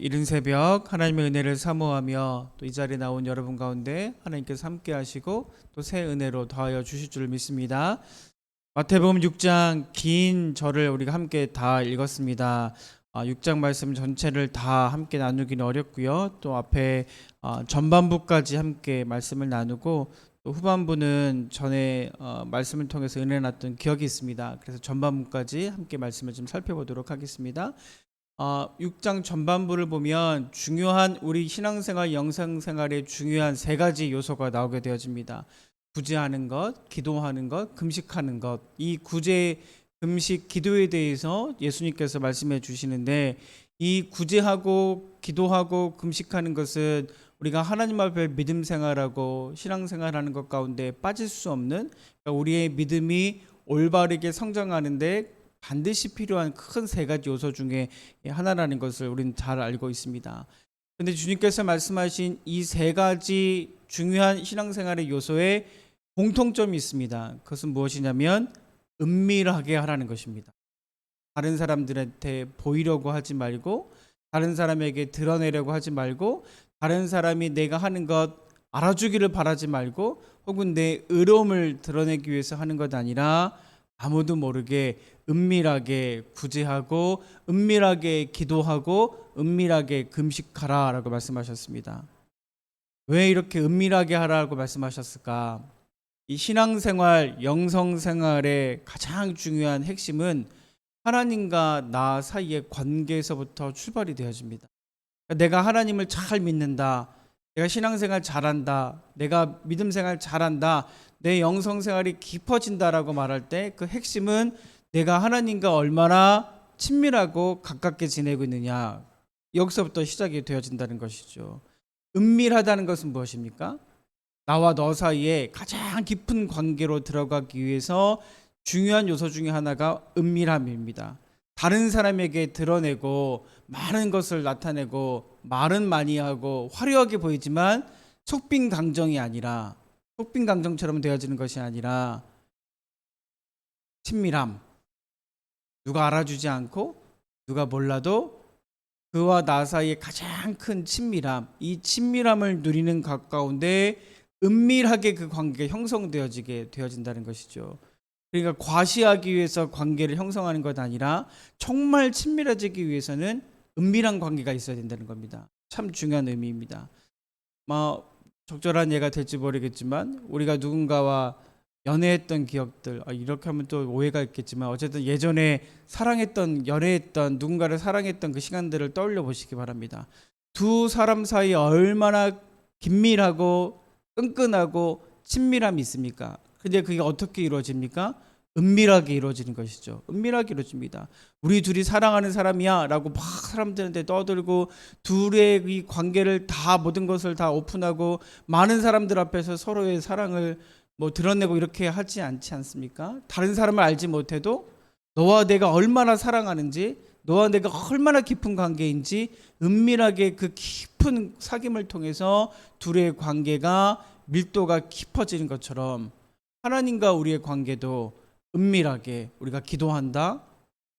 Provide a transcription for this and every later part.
이른 새벽 하나님의 은혜를 사모하며 또 이 자리에 나온 여러분 가운데 하나님께서 함께 하시고 또 새 은혜로 더하여 주실 줄 믿습니다. 마태복음 6장 긴 절을 우리가 함께 다 읽었습니다. 아, 6장 말씀 전체를 다 함께 나누기는 어렵고요. 또 앞에 아, 전반부까지 함께 말씀을 나누고 또 후반부는 전에 어, 말씀을 통해서 은혜 났던 기억이 있습니다. 그래서 전반부까지 함께 말씀을 좀 살펴보도록 하겠습니다. 어, 6장 전반부를 보면 중요한 우리 신앙생활, 영상생활의 중요한 세 가지 요소가 나오게 되어집니다. 구제하는 것, 기도하는 것, 금식하는 것. 이 구제, 금식, 기도에 대해서 예수님께서 말씀해 주시는데 이 구제하고 기도하고 금식하는 것은 우리가 하나님 앞에 믿음 생활하고 신앙 생활하는 것 가운데 빠질 수 없는 그러니까 우리의 믿음이 올바르게 성장하는데 반드시 필요한 큰 세 가지 요소 중에 하나라는 것을 우리는 잘 알고 있습니다. 근데 주님께서 말씀하신 이 세 가지 중요한 신앙생활의 요소에 공통점이 있습니다. 그것은 무엇이냐면 은밀하게 하라는 것입니다. 다른 사람들한테 보이려고 하지 말고 다른 사람에게 드러내려고 하지 말고 다른 사람이 내가 하는 것 알아주기를 바라지 말고 혹은 내 의로움을 드러내기 위해서 하는 것 아니라 아무도 모르게 은밀하게 구제하고 은밀하게 기도하고 은밀하게 금식하라라고 말씀하셨습니다. 왜 이렇게 은밀하게 하라고 말씀하셨을까? 이 신앙생활, 영성생활의 가장 중요한 핵심은 하나님과 나 사이의 관계에서부터 출발이 되어집니다. 내가 하나님을 잘 믿는다. 내가 신앙생활 잘한다. 내가 믿음생활 잘한다. 내 영성생활이 깊어진다라고 말할 때 그 핵심은 내가 하나님과 얼마나 친밀하고 가깝게 지내고 있느냐. 여기서부터 시작이 되어진다는 것이죠. 은밀하다는 것은 무엇입니까? 나와 너 사이에 가장 깊은 관계로 들어가기 위해서 중요한 요소 중에 하나가 은밀함입니다. 다른 사람에게 드러내고 많은 것을 나타내고 말은 많이 하고 화려하게 보이지만 속빈 강정이 아니라 속빈 강정처럼 되어지는 것이 아니라 친밀함. 누가 알아주지 않고 누가 몰라도 그와 나 사이에 가장 큰 친밀함. 이 친밀함을 누리는 가까운데 은밀하게 그 관계가 형성되어지게 되어진다는 것이죠. 그러니까 과시하기 위해서 관계를 형성하는 것 아니라 정말 친밀해지기 위해서는 은밀한 관계가 있어야 된다는 겁니다. 참 중요한 의미입니다. 뭐 적절한 예가 될지 모르겠지만 우리가 누군가와 연애했던 기억들 아, 이렇게 하면 또 오해가 있겠지만 어쨌든 예전에 사랑했던 연애했던 누군가를 사랑했던 그 시간들을 떠올려 보시기 바랍니다. 두 사람 사이 얼마나 긴밀하고 끈끈하고 친밀함이 있습니까? 근데 그게 어떻게 이루어집니까? 은밀하게 이루어지는 것이죠. 은밀하게 이루어집니다. 우리 둘이 사랑하는 사람이야 라고 막 사람들한테 떠들고 둘의 이 관계를 다 모든 것을 다 오픈하고 많은 사람들 앞에서 서로의 사랑을 뭐 드러내고 이렇게 하지 않지 않습니까? 다른 사람을 알지 못해도 너와 내가 얼마나 사랑하는지 너와 내가 얼마나 깊은 관계인지 은밀하게 그 깊은 사귐을 통해서 둘의 관계가 밀도가 깊어지는 것처럼 하나님과 우리의 관계도 은밀하게 우리가 기도한다,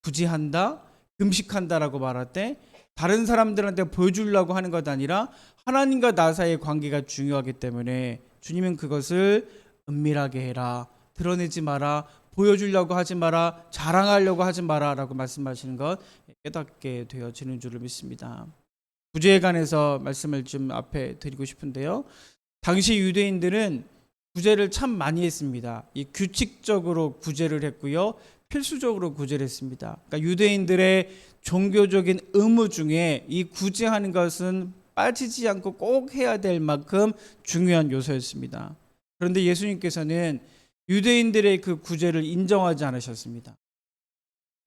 구제한다, 금식한다라고 말할 때 다른 사람들한테 보여주려고 하는 것 아니라 하나님과 나 사이의 관계가 중요하기 때문에 주님은 그것을 은밀하게 해라, 드러내지 마라, 보여주려고 하지 마라, 자랑하려고 하지 마라 라고 말씀하시는 것 깨닫게 되어지는 줄을 믿습니다. 구제에 관해서 말씀을 좀 앞에 드리고 싶은데요. 당시 유대인들은 구제를 참 많이 했습니다. 이 규칙적으로 구제를 했고요. 필수적으로 구제를 했습니다. 그러니까 유대인들의 종교적인 의무 중에 이 구제하는 것은 빠지지 않고 꼭 해야 될 만큼 중요한 요소였습니다. 그런데 예수님께서는 유대인들의 그 구제를 인정하지 않으셨습니다.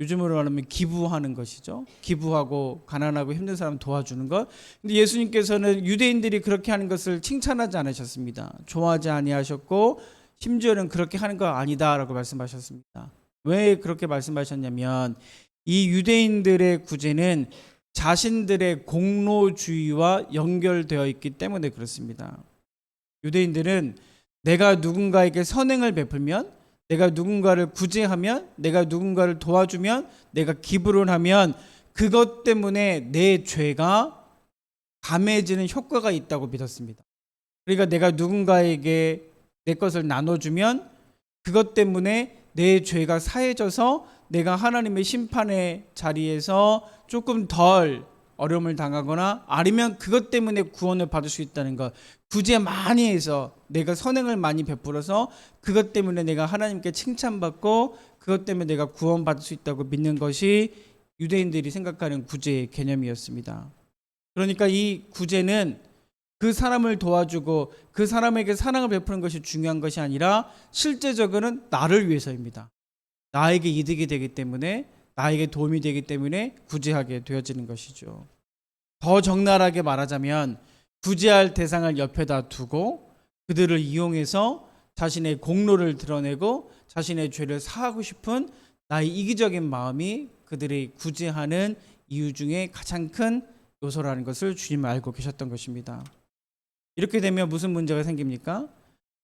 요즘으로 말하면 기부하는 것이죠. 기부하고 가난하고 힘든 사람 도와주는 것. 근데 예수님께서는 유대인들이 그렇게 하는 것을 칭찬하지 않으셨습니다. 좋아하지 아니하셨고 심지어는 그렇게 하는 거 아니다라고 말씀하셨습니다. 왜 그렇게 말씀하셨냐면 이 유대인들의 구제는 자신들의 공로주의와 연결되어 있기 때문에 그렇습니다. 유대인들은 내가 누군가에게 선행을 베풀면 내가 누군가를 구제하면 내가 누군가를 도와주면 내가 기부를 하면 그것 때문에 내 죄가 감해지는 효과가 있다고 믿었습니다. 그러니까 내가 누군가에게 내 것을 나눠주면 그것 때문에 내 죄가 사해져서 내가 하나님의 심판의 자리에서 조금 덜 어려움을 당하거나 아니면 그것 때문에 구원을 받을 수 있다는 것 구제 많이 해서 내가 선행을 많이 베풀어서 그것 때문에 내가 하나님께 칭찬받고 그것 때문에 내가 구원받을 수 있다고 믿는 것이 유대인들이 생각하는 구제의 개념이었습니다. 그러니까 이 구제는 그 사람을 도와주고 그 사람에게 사랑을 베푸는 것이 중요한 것이 아니라 실제적으로는 나를 위해서입니다. 나에게 이득이 되기 때문에 나에게 도움이 되기 때문에 구제하게 되어지는 것이죠. 더 적나라하게 말하자면 구제할 대상을 옆에다 두고 그들을 이용해서 자신의 공로를 드러내고 자신의 죄를 사하고 싶은 나의 이기적인 마음이 그들의 구제하는 이유 중에 가장 큰 요소라는 것을 주님 알고 계셨던 것입니다. 이렇게 되면 무슨 문제가 생깁니까?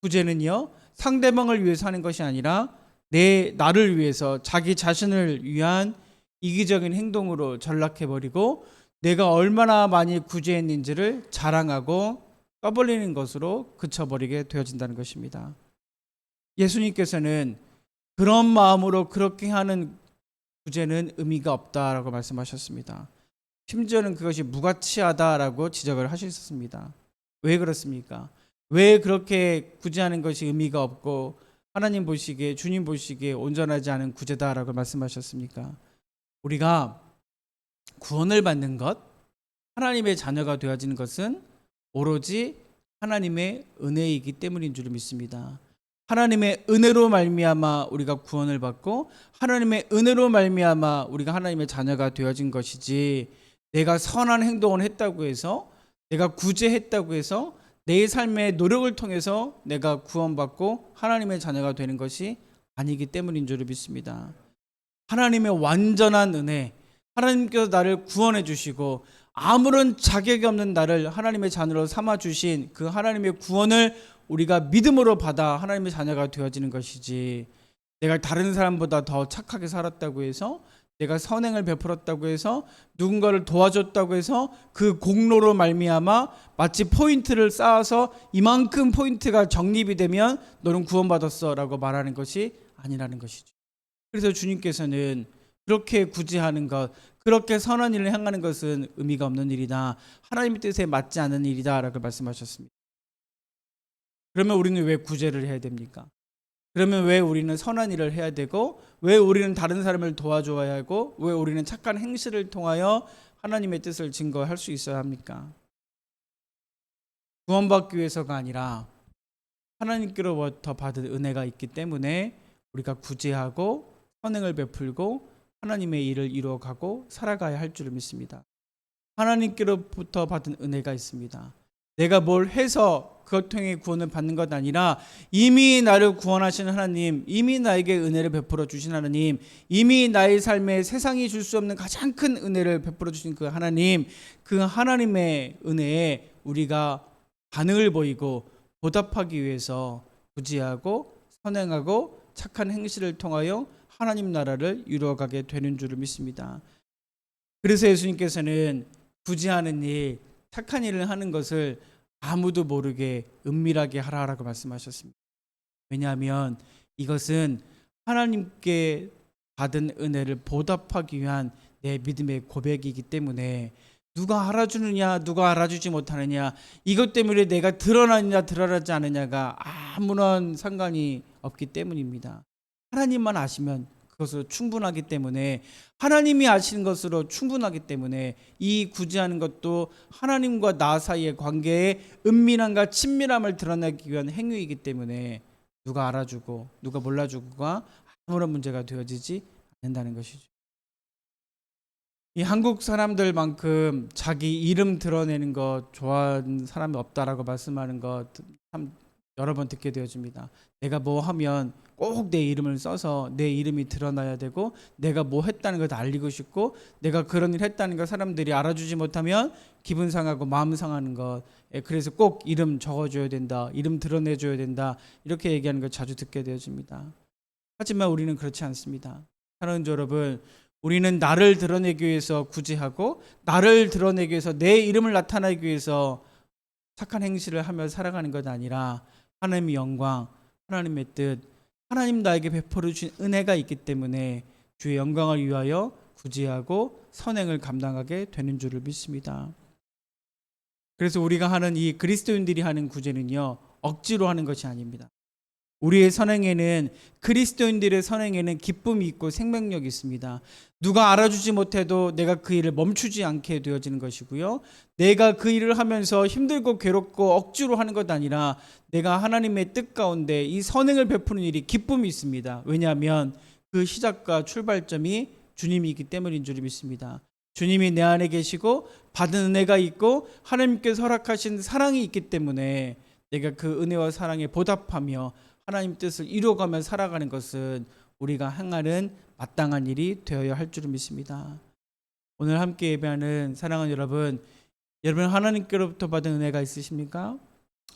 구제는요 상대방을 위해서 하는 것이 아니라 내 나를 위해서 자기 자신을 위한 이기적인 행동으로 전락해 버리고 내가 얼마나 많이 구제했는지를 자랑하고 떠벌리는 것으로 그쳐버리게 되어진다는 것입니다. 예수님께서는 그런 마음으로 그렇게 하는 구제는 의미가 없다라고 말씀하셨습니다. 심지어는 그것이 무가치하다라고 지적을 하셨습니다. 왜 그렇습니까? 왜 그렇게 구제하는 것이 의미가 없고 하나님 보시기에 주님 보시기에 온전하지 않은 구제다라고 말씀하셨습니까? 우리가 구원을 받는 것, 하나님의 자녀가 되어지는 것은 오로지 하나님의 은혜이기 때문인 줄 믿습니다. 하나님의 은혜로 말미암아 우리가 구원을 받고 하나님의 은혜로 말미암아 우리가 하나님의 자녀가 되어진 것이지 내가 선한 행동을 했다고 해서 내가 구제했다고 해서 내 삶의 노력을 통해서 내가 구원받고 하나님의 자녀가 되는 것이 아니기 때문인 줄 믿습니다. 하나님의 완전한 은혜, 하나님께서 나를 구원해 주시고 아무런 자격이 없는 나를 하나님의 자녀로 삼아 주신 그 하나님의 구원을 우리가 믿음으로 받아 하나님의 자녀가 되어지는 것이지 내가 다른 사람보다 더 착하게 살았다고 해서 내가 선행을 베풀었다고 해서 누군가를 도와줬다고 해서 그 공로로 말미암아 마치 포인트를 쌓아서 이만큼 포인트가 적립이 되면 너는 구원받았어라고 말하는 것이 아니라는 것이죠. 그래서 주님께서는 그렇게 구제하는 것, 그렇게 선한 일을 행하는 것은 의미가 없는 일이다. 하나님의 뜻에 맞지 않은 일이다라고 말씀하셨습니다. 그러면 우리는 왜 구제를 해야 됩니까? 그러면 왜 우리는 선한 일을 해야 되고 왜 우리는 다른 사람을 도와줘야 하고 왜 우리는 착한 행실을 통하여 하나님의 뜻을 증거할 수 있어야 합니까? 구원받기 위해서가 아니라 하나님께로부터 받은 은혜가 있기 때문에 우리가 구제하고 선행을 베풀고 하나님의 일을 이루어가고 살아가야 할 줄을 믿습니다. 하나님께로부터 받은 은혜가 있습니다. 내가 뭘 해서 그것 통해 구원을 받는 것 아니라 이미 나를 구원하신 하나님, 이미 나에게 은혜를 베풀어 주신 하나님, 이미 나의 삶에 세상이 줄 수 없는 가장 큰 은혜를 베풀어 주신 그 하나님, 그 하나님의 은혜에 우리가 반응을 보이고 보답하기 위해서 구제하고 선행하고 착한 행실을 통하여 하나님 나라를 이루어가게 되는 줄을 믿습니다. 그래서 예수님께서는 구제하는 일, 착한 일을 하는 것을 아무도 모르게 은밀하게 하라라고 말씀하셨습니다. 왜냐하면 이것은 하나님께 받은 은혜를 보답하기 위한 내 믿음의 고백이기 때문에 누가 알아주느냐 누가 알아주지 못하느냐 이것 때문에 내가 드러나느냐 드러나지 않느냐가 아무런 상관이 없기 때문입니다. 하나님만 아시면 그것으로 충분하기 때문에 하나님이 아시는 것으로 충분하기 때문에 이 구제하는 것도 하나님과 나 사이의 관계의 은밀함과 친밀함을 드러내기 위한 행위이기 때문에 누가 알아주고 누가 몰라주고가 아무런 문제가 되어지지 않는다는 것이죠. 이 한국 사람들만큼 자기 이름 드러내는 것 좋아하는 사람이 없다라고 말씀하는 것 참 여러 번 듣게 되어집니다. 내가 뭐 하면 꼭 내 이름을 써서 내 이름이 드러나야 되고 내가 뭐 했다는 걸 알리고 싶고 내가 그런 일 했다는 걸 사람들이 알아주지 못하면 기분 상하고 마음 상하는 것. 예, 그래서 꼭 이름 적어줘야 된다 이름 드러내줘야 된다 이렇게 얘기하는 걸 자주 듣게 되어집니다. 하지만 우리는 그렇지 않습니다. 사랑하는 여러분 우리는 나를 드러내기 위해서 구제하고 나를 드러내기 위해서 내 이름을 나타내기 위해서 착한 행실을 하며 살아가는 것 아니라 하나님의 영광, 하나님의 뜻, 하나님 나에게 베풀어 주신 은혜가 있기 때문에 주의 영광을 위하여 구제하고 선행을 감당하게 되는 줄을 믿습니다. 그래서 우리가 하는 이 그리스도인들이 하는 구제는요 억지로 하는 것이 아닙니다. 우리의 선행에는 그리스도인들의 선행에는 기쁨이 있고 생명력이 있습니다. 누가 알아주지 못해도 내가 그 일을 멈추지 않게 되어지는 것이고요. 내가 그 일을 하면서 힘들고 괴롭고 억지로 하는 것 아니라 내가 하나님의 뜻 가운데 이 선행을 베푸는 일이 기쁨이 있습니다. 왜냐하면 그 시작과 출발점이 주님이기 때문인 줄 믿습니다. 주님이 내 안에 계시고 받은 은혜가 있고 하나님께서 허락하신 사랑이 있기 때문에 내가 그 은혜와 사랑에 보답하며 하나님 뜻을 이루어가며 살아가는 것은 우리가 행하는 마땅한 일이 되어야 할 줄을 믿습니다. 오늘 함께 예배하는 사랑하는 여러분, 여러분 하나님께로부터 받은 은혜가 있으십니까?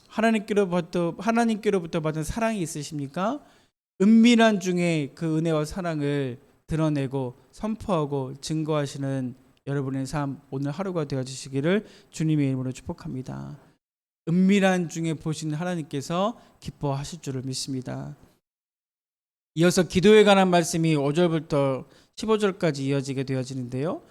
하나님께로부터 하나님께로부터 받은 사랑이 있으십니까? 은밀한 중에 그 은혜와 사랑을 드러내고 선포하고 증거하시는 여러분의 삶 오늘 하루가 되어 주시기를 주님의 이름으로 축복합니다. 은밀한 중에 보시는 하나님께서 기뻐하실 줄을 믿습니다. 이어서 기도에 관한 말씀이 5절부터 15절까지 이어지게 되어지는데요.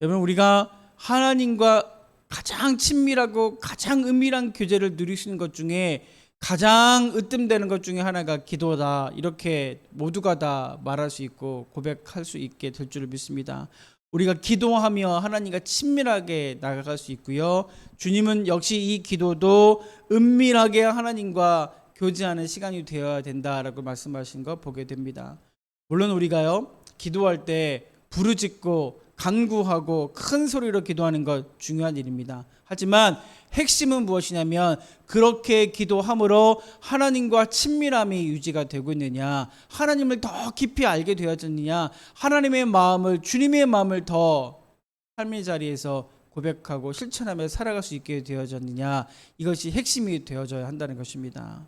여러분 우리가 하나님과 가장 친밀하고 가장 은밀한 교제를 누리시는 것 중에 가장 으뜸되는 것 중에 하나가 기도다. 이렇게 모두가 다 말할 수 있고 고백할 수 있게 될 줄을 믿습니다. 우리가 기도하며 하나님과 친밀하게 나아갈 수 있고요. 주님은 역시 이 기도도 은밀하게 하나님과 교제하는 시간이 되어야 된다라고 말씀하신 거 보게 됩니다. 물론 우리가요. 기도할 때 부르짖고 간구하고 큰 소리로 기도하는 것 중요한 일입니다. 하지만 핵심은 무엇이냐면 그렇게 기도함으로 하나님과 친밀함이 유지가 되고 있느냐, 하나님을 더 깊이 알게 되어졌느냐, 하나님의 마음을 주님의 마음을 더 삶의 자리에서 고백하고 실천하며 살아갈 수 있게 되어졌느냐, 이것이 핵심이 되어져야 한다는 것입니다.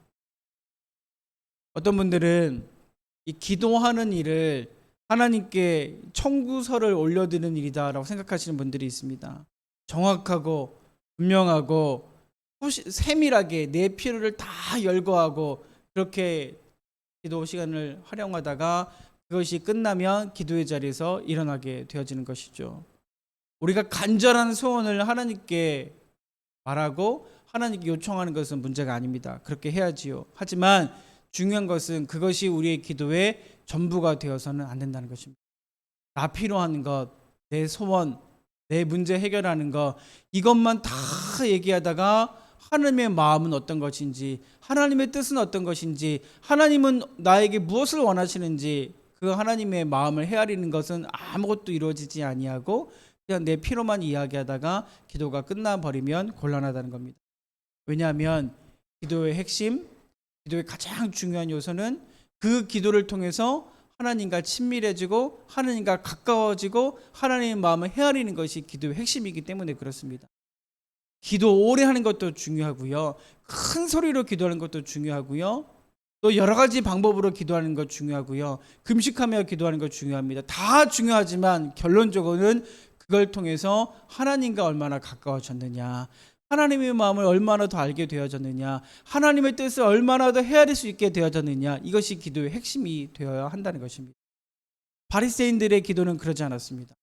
어떤 분들은 이 기도하는 일을 하나님께 청구서를 올려드리는 일이다라고 생각하시는 분들이 있습니다. 정확하고 분명하고 세밀하게 내 필요를 다 열거하고 그렇게 기도 시간을 활용하다가 그것이 끝나면 기도의 자리에서 일어나게 되어지는 것이죠. 우리가 간절한 소원을 하나님께 말하고 하나님께 요청하는 것은 문제가 아닙니다. 그렇게 해야지요. 하지만 중요한 것은 그것이 우리의 기도의 전부가 되어서는 안 된다는 것입니다. 나 필요한 것, 내 소원, 내 문제 해결하는 것 이것만 다 얘기하다가 하나님의 마음은 어떤 것인지, 하나님의 뜻은 어떤 것인지, 하나님은 나에게 무엇을 원하시는지 그 하나님의 마음을 헤아리는 것은 아무것도 이루어지지 아니하고 그냥 내 필요만 이야기하다가 기도가 끝나 버리면 곤란하다는 겁니다. 왜냐하면 기도의 핵심, 기도의 가장 중요한 요소는 그 기도를 통해서 하나님과 친밀해지고 하나님과 가까워지고 하나님의 마음을 헤아리는 것이 기도의 핵심이기 때문에 그렇습니다. 기도 오래 하는 것도 중요하고요. 큰 소리로 기도하는 것도 중요하고요. 또 여러 가지 방법으로 기도하는 것 중요하고요. 금식하며 기도하는 것 중요합니다. 다 중요하지만 결론적으로는 그걸 통해서 하나님과 얼마나 가까워졌느냐. 하나님의 마음을 얼마나 더 알게 되어졌느냐, 하나님의 뜻을 얼마나 더 헤아릴 수 있게 되어졌느냐, 이것이 기도의 핵심이 되어야 한다는 것입니다. 바리새인들의 기도는 그러지 않았습니다.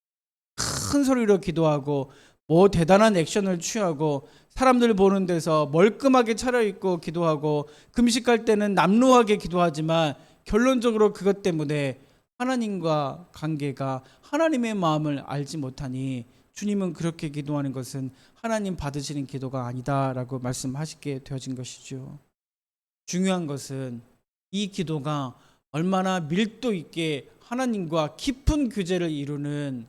큰 소리로 기도하고 뭐 대단한 액션을 취하고 사람들 보는 데서 멀끔하게 차려입고 기도하고 금식할 때는 남루하게 기도하지만 결론적으로 그것 때문에 하나님과 관계가 하나님의 마음을 알지 못하니 주님은 그렇게 기도하는 것은 하나님 받으시는 기도가 아니다라고 말씀하시게 되어진 것이죠. 중요한 것은 이 기도가 얼마나 밀도 있게 하나님과 깊은 교제를 이루는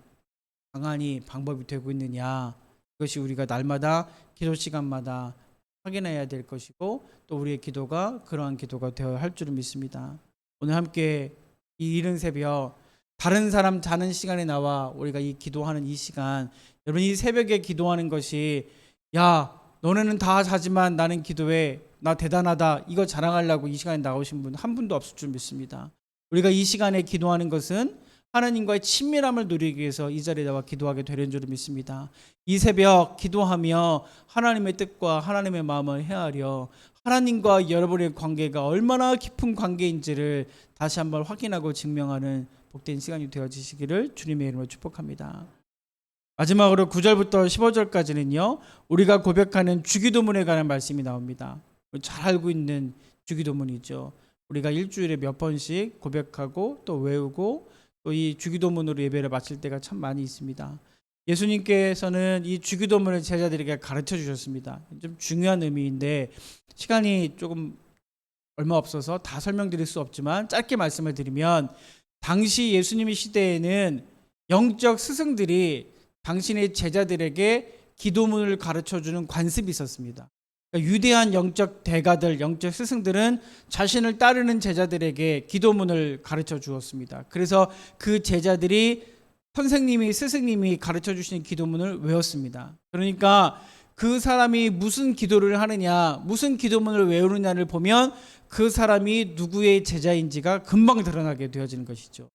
방안이 방법이 되고 있느냐 그것이 우리가 날마다 기도 시간마다 확인해야 될 것이고 또 우리의 기도가 그러한 기도가 되어야 할 줄을 믿습니다. 오늘 함께 이 이른 새벽 다른 사람 자는 시간에 나와 우리가 이 기도하는 이 시간 여러분 이 새벽에 기도하는 것이 야 너네는 다 자지만 나는 기도해 나 대단하다 이거 자랑하려고 이 시간에 나오신 분 한 분도 없을 줄 믿습니다. 우리가 이 시간에 기도하는 것은 하나님과의 친밀함을 누리기 위해서 이 자리에 나와 기도하게 되는 줄 믿습니다. 이 새벽 기도하며 하나님의 뜻과 하나님의 마음을 헤아려 하나님과 여러분의 관계가 얼마나 깊은 관계인지를 다시 한번 확인하고 증명하는 복된 시간이 되어지시기를 주님의 이름으로 축복합니다. 마지막으로 9절부터 15절까지는요. 우리가 고백하는 주기도문에 관한 말씀이 나옵니다. 잘 알고 있는 주기도문이죠. 우리가 일주일에 몇 번씩 고백하고 또 외우고 또 이 주기도문으로 예배를 마칠 때가 참 많이 있습니다. 예수님께서는 이 주기도문을 제자들에게 가르쳐 주셨습니다. 좀 중요한 의미인데 시간이 조금 얼마 없어서 다 설명드릴 수 없지만 짧게 말씀을 드리면 당시 예수님의 시대에는 영적 스승들이 당신의 제자들에게 기도문을 가르쳐 주는 관습이 있었습니다. 그러니까 유대한 영적 대가들, 영적 스승들은 자신을 따르는 제자들에게 기도문을 가르쳐 주었습니다. 그래서 그 제자들이 선생님이 스승님이 가르쳐 주신 기도문을 외웠습니다. 그러니까 그 사람이 무슨 기도를 하느냐, 무슨 기도문을 외우느냐를 보면 그 사람이 누구의 제자인지가 금방 드러나게 되어지는 것이죠.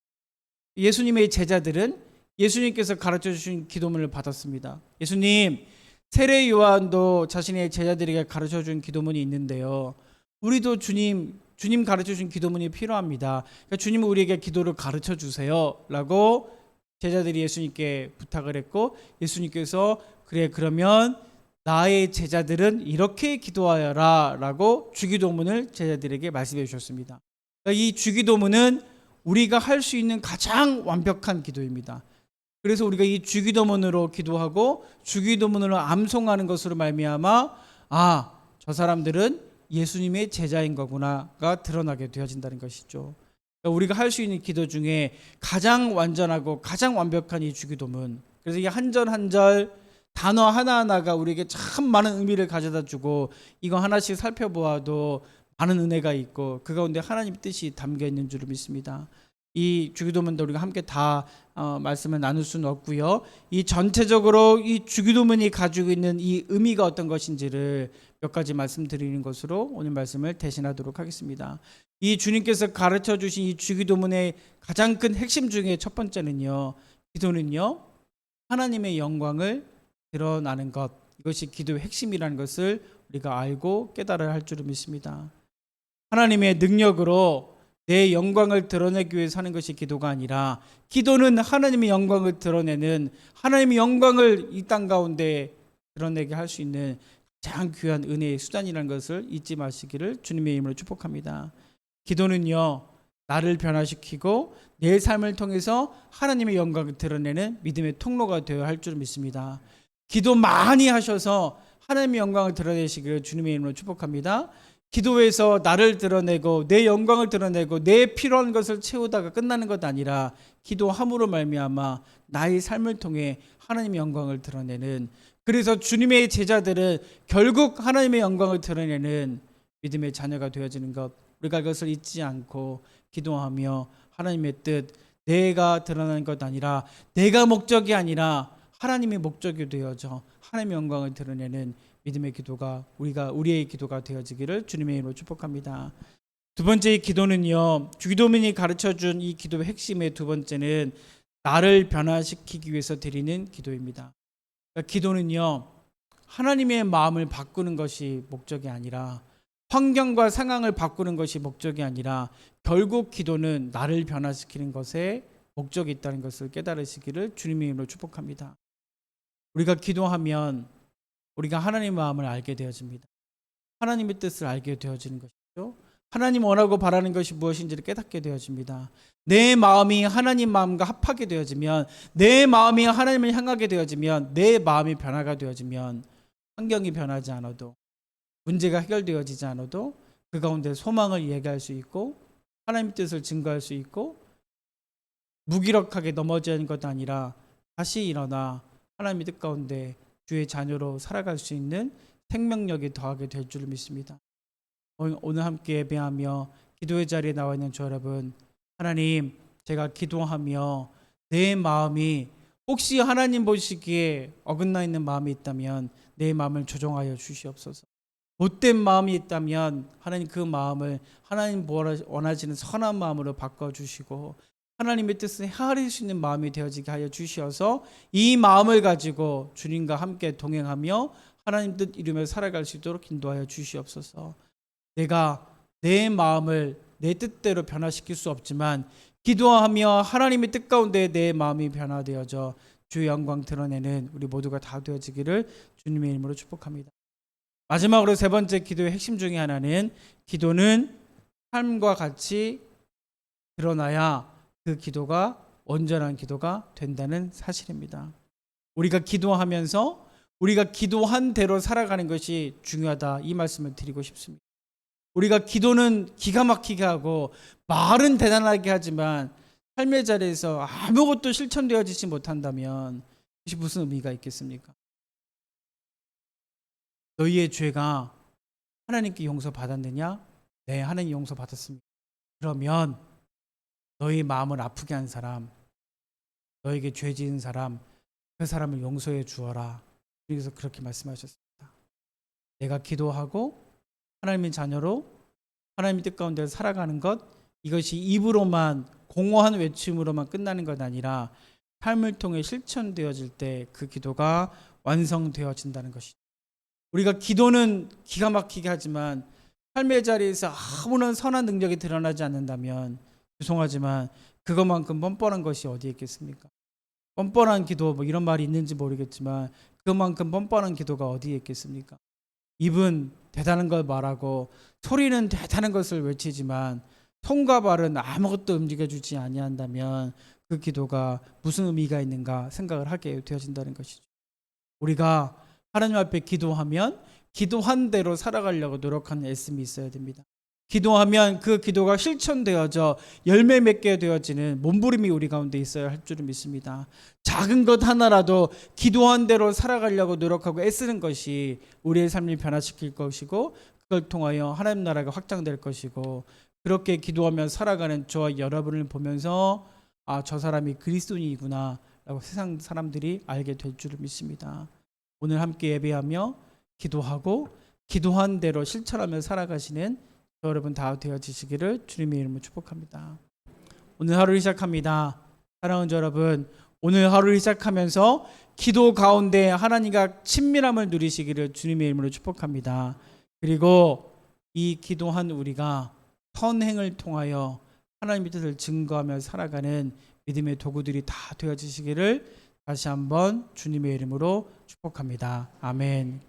예수님의 제자들은 예수님께서 가르쳐 주신 기도문을 받았습니다. 예수님, 세례 요한도 자신의 제자들에게 가르쳐 준 기도문이 있는데요. 우리도 주님 주님 가르쳐 준 기도문이 필요합니다. 그러니까 주님은 우리에게 기도를 가르쳐 주세요라고 제자들이 예수님께 부탁을 했고 예수님께서 그래 그러면 나의 제자들은 이렇게 기도하여라 라고 주기도문을 제자들에게 말씀해 주셨습니다. 그러니까 이 주기도문은 우리가 할 수 있는 가장 완벽한 기도입니다. 그래서 우리가 이 주기도문으로 기도하고 주기도문으로 암송하는 것으로 말미암아 아, 저 사람들은 예수님의 제자인 거구나가 드러나게 되어진다는 것이죠. 그러니까 우리가 할 수 있는 기도 중에 가장 완전하고 가장 완벽한 이 주기도문. 그래서 이 한 절 한절 단어 하나하나가 우리에게 참 많은 의미를 가져다 주고 이거 하나씩 살펴보아도 많은 은혜가 있고 그 가운데 하나님 뜻이 담겨 있는 줄을 믿습니다. 이 주기도문도 우리가 함께 다 어, 말씀을 나눌 수는 없고요. 이 전체적으로 이 주기도문이 가지고 있는 이 의미가 어떤 것인지를 몇 가지 말씀드리는 것으로 오늘 말씀을 대신하도록 하겠습니다. 이 주님께서 가르쳐 주신 이 주기도문의 가장 큰 핵심 중에 첫 번째는요. 기도는요. 하나님의 영광을 드러나는 것. 이것이 기도의 핵심이라는 것을 우리가 알고 깨달아야 할 줄을 믿습니다. 하나님의 능력으로 내 영광을 드러내기 위해 사는 것이 기도가 아니라 기도는 하나님의 영광을 드러내는 하나님의 영광을 이 땅 가운데 드러내게 할 수 있는 가장 귀한 은혜의 수단이라는 것을 잊지 마시기를 주님의 이름으로 축복합니다. 기도는요. 나를 변화시키고 내 삶을 통해서 하나님의 영광을 드러내는 믿음의 통로가 되어야 할 줄 믿습니다. 기도 많이 하셔서 하나님의 영광을 드러내시기를 주님의 이름으로 축복합니다. 기도에서 나를 드러내고 내 영광을 드러내고 내 필요한 것을 채우다가 끝나는 것 아니라 기도함으로 말미암아 나의 삶을 통해 하나님의 영광을 드러내는 그래서 주님의 제자들은 결국 하나님의 영광을 드러내는 믿음의 자녀가 되어지는 것 우리가 그것을 잊지 않고 기도하며 하나님의 뜻 내가 드러나는 것 아니라 내가 목적이 아니라 하나님의 목적이 되어져 하나님의 영광을 드러내는 믿음의 기도가 우리가 우리의 기도가 되어지기를 주님의 이름으로 축복합니다. 두 번째 기도는요. 주기도문이 가르쳐 준 이 기도의 핵심의 두 번째는 나를 변화시키기 위해서 드리는 기도입니다. 그러니까 기도는요. 하나님의 마음을 바꾸는 것이 목적이 아니라 환경과 상황을 바꾸는 것이 목적이 아니라 결국 기도는 나를 변화시키는 것에 목적이 있다는 것을 깨달으시기를 주님의 이름으로 축복합니다. 우리가 기도하면 우리가 하나님의 마음을 알게 되어집니다. 하나님의 뜻을 알게 되어지는 것이죠. 하나님 원하고 바라는 것이 무엇인지를 깨닫게 되어집니다. 내 마음이 하나님 마음과 합하게 되어지면 내 마음이 하나님을 향하게 되어지면 내 마음이 변화가 되어지면 환경이 변하지 않아도 문제가 해결되어지지 않아도 그 가운데 소망을 얘기할 수 있고 하나님 뜻을 증거할 수 있고 무기력하게 넘어지는 것 아니라 다시 일어나 하나님의 뜻 가운데 주의 자녀로 살아갈 수 있는 생명력이 더하게 될 줄을 믿습니다. 오늘 함께 예배하며 기도의 자리에 나와 있는 저 여러분, 하나님, 제가 기도하며 내 마음이 혹시 하나님 보시기에 어긋나 있는 마음이 있다면 내 마음을 조정하여 주시옵소서. 못된 마음이 있다면 하나님 그 마음을 하나님 원하시는 선한 마음으로 바꿔 주시고 하나님의 뜻을 헤아릴 수 있는 마음이 되어지게 하여 주시어서 이 마음을 가지고 주님과 함께 동행하며 하나님 뜻 이루며 살아갈 수 있도록 인도하여 주시옵소서. 내가 내 마음을 내 뜻대로 변화시킬 수 없지만 기도하며 하나님의 뜻 가운데 내 마음이 변화되어져 주의 영광 드러내는 우리 모두가 다 되어지기를 주님의 이름으로 축복합니다. 마지막으로 세 번째 기도의 핵심 중에 하나는 기도는 삶과 같이 드러나야 그 기도가 온전한 기도가 된다는 사실입니다. 우리가 기도하면서 우리가 기도한 대로 살아가는 것이 중요하다 이 말씀을 드리고 싶습니다. 우리가 기도는 기가 막히게 하고 말은 대단하게 하지만 삶의 자리에서 아무것도 실천되어지지 못한다면 이것이 무슨 의미가 있겠습니까? 너희의 죄가 하나님께 용서받았느냐? 네, 하나님 용서받았습니다. 그러면 너희 마음을 아프게 한 사람, 너에게 죄 지은 사람, 그 사람을 용서해 주어라. 그래서 그렇게 말씀하셨습니다. 내가 기도하고 하나님의 자녀로 하나님의 뜻 가운데 살아가는 것 이것이 입으로만 공허한 외침으로만 끝나는 것 아니라 삶을 통해 실천되어질 때 그 기도가 완성되어진다는 것이죠. 우리가 기도는 기가 막히게 하지만 삶의 자리에서 아무런 선한 능력이 드러나지 않는다면 죄송하지만 그것만큼 뻔뻔한 것이 어디에 있겠습니까? 뻔뻔한 기도 뭐 이런 말이 있는지 모르겠지만 그만큼 뻔뻔한 기도가 어디에 있겠습니까? 입은 대단한 걸 말하고 소리는 대단한 것을 외치지만 손과 발은 아무것도 움직여주지 아니한다면 그 기도가 무슨 의미가 있는가 생각을 하게 되어진다는 것이죠. 우리가 하나님 앞에 기도하면 기도한 대로 살아가려고 노력하는 애씀이 있어야 됩니다. 기도하면 그 기도가 실천되어져 열매 맺게 되어지는 몸부림이 우리 가운데 있어야 할 줄을 믿습니다. 작은 것 하나라도 기도한 대로 살아가려고 노력하고 애쓰는 것이 우리의 삶을 변화시킬 것이고 그걸 통하여 하나님 나라가 확장될 것이고 그렇게 기도하며 살아가는 저와 여러분을 보면서 아 저 사람이 그리스도인이구나 라고 세상 사람들이 알게 될 줄을 믿습니다. 오늘 함께 예배하며 기도하고 기도한 대로 실천하며 살아가시는 저 여러분 다 되어지시기를 주님의 이름으로 축복합니다. 오늘 하루를 시작합니다. 사랑하는 저 여러분, 오늘 하루를 시작하면서 기도 가운데 하나님과 친밀함을 누리시기를 주님의 이름으로 축복합니다. 그리고 이 기도한 우리가 선행을 통하여 하나님의 뜻을 증거하며 살아가는 믿음의 도구들이 다 되어지시기를 다시 한번 주님의 이름으로 축복합니다. 아멘.